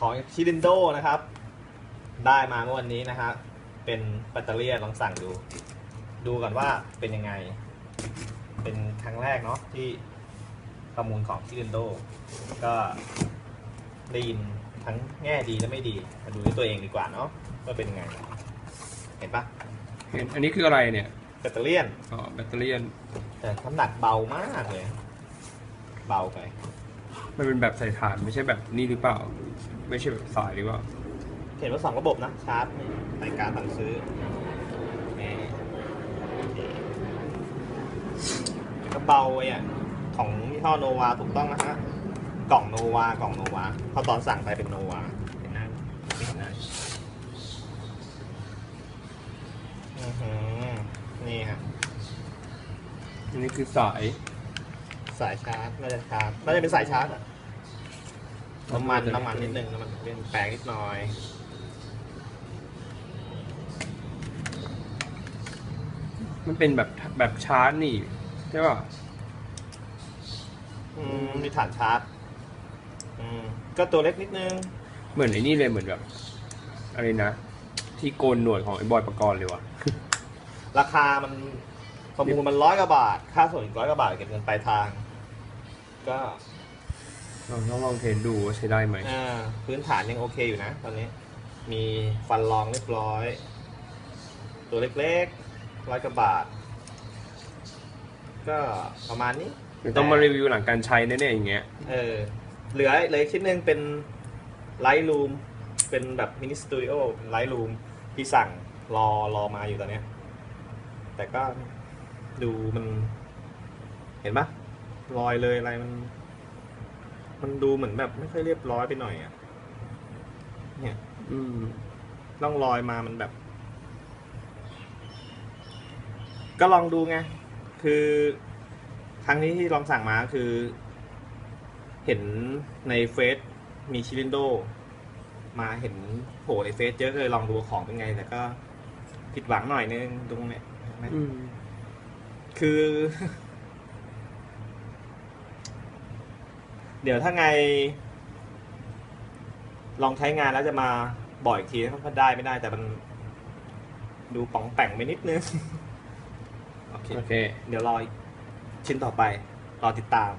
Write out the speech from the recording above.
ของชิลินโดนะครับ ได้มาเมื่อวันนี้นะครับ เป็นแบตเตอรี่ลองสั่งดู ดูก่อนว่าเป็นยังไง เป็นครั้งแรกเนาะที่ประมูลของชิลินโดก็ได้ยินทั้งแง่ดีและไม่ดี มาดูด้วยตัวเองดีกว่าเนาะว่าเป็นยังไง เห็นปะเห็นอันนี้คืออะไรเนี่ยแบตเตอรี่อ๋อแบตเตอรี่แต่น้ำหนักเบามากเลย เบาไป มันเป็นแบบใส่ถ่านไม่ใช่แบบนี่หรือเปล่า ไม่ใช่แบบสายหรือเปล่าเห็นว่าสองระบบนะ ชาร์จใส่การสั่งซื้อนี่ก็เบาไอ้อะของยี่ห้อโนวาถูกต้องนะฮะ กล่องโนวากล่องโนวาเพราะตอนสั่งไปเป็นโนวาเห็นหน้าไม่เห็นหน้าอือหือนี่ฮะอันนี้คือสาย สายชาร์จน่าจะชาร์จน่าจะเป็นสายชาร์จอะน้ำมันน้ำมันนิดนึงน้ำมันเปลี่ยนแปลงนิดหน่อย มันเป็นแบบแบบชาร์จนี่ใช่ป่ะอืมมีฐานชาร์จอืมก็ตัวเล็กนิดนึง เหมือนไอ้นี่เลยเหมือนแบบอะไรนะ ที่โกนหนวดของไอ้บอยประกรณ์เลยว่ะ ราคามันประมูลมันร้อยกว่าบาท ค่าส่วนอีกร้อยกว่าบาทเก็บเงินปลายทาง ก็ลองต้องลองเทสดูว่าใช้ได้ไหมอ่าพื้นฐานยังโอเคอยู่นะตอนนี้ มีฟันรองเรียบร้อย ตัวเล็กๆร้อยกว่าบาท ก็ประมาณนี้ เดี๋ยวต้องมารีวิวหลังการใช้แน่ๆอย่างเงี้ย เออเหลือเหลยชิ้นหนึ่งเป็นไลท์รูมเป็นแบบมินิสตูดิโอไลท์รูมที่สั่งรอรอมาอยู่ตอนเนี้ยแต่ก็ดูมันเห็นปะ รอยเลยอะไรมัน มันดูเหมือนแบบ ไม่ค่อยเรียบร้อยไปหน่อยอะ เนี่ยอืมร่องรอยมามันแบบ ก็ลองดูไง คือ ครั้งนี้ที่ลองสั่งมาคือ เห็นในเฟซมีชิลินโด มาเห็นโผล่ในเฟซเยอะก็เลยลองดูของเป็นไง แต่ก็ผิดหวังหน่อยนึงตรงเนี้ยเห็นไหมอืมคือ เดี๋ยวถ้าไง ลองใช้งานแล้วจะมาบอกอีกทีว่าได้ไม่ได้แต่มันดูป๋องแป่งไปนิดนึง โอเค โอเค เดี๋ยวรออีกชิ้นต่อไป รอติดตาม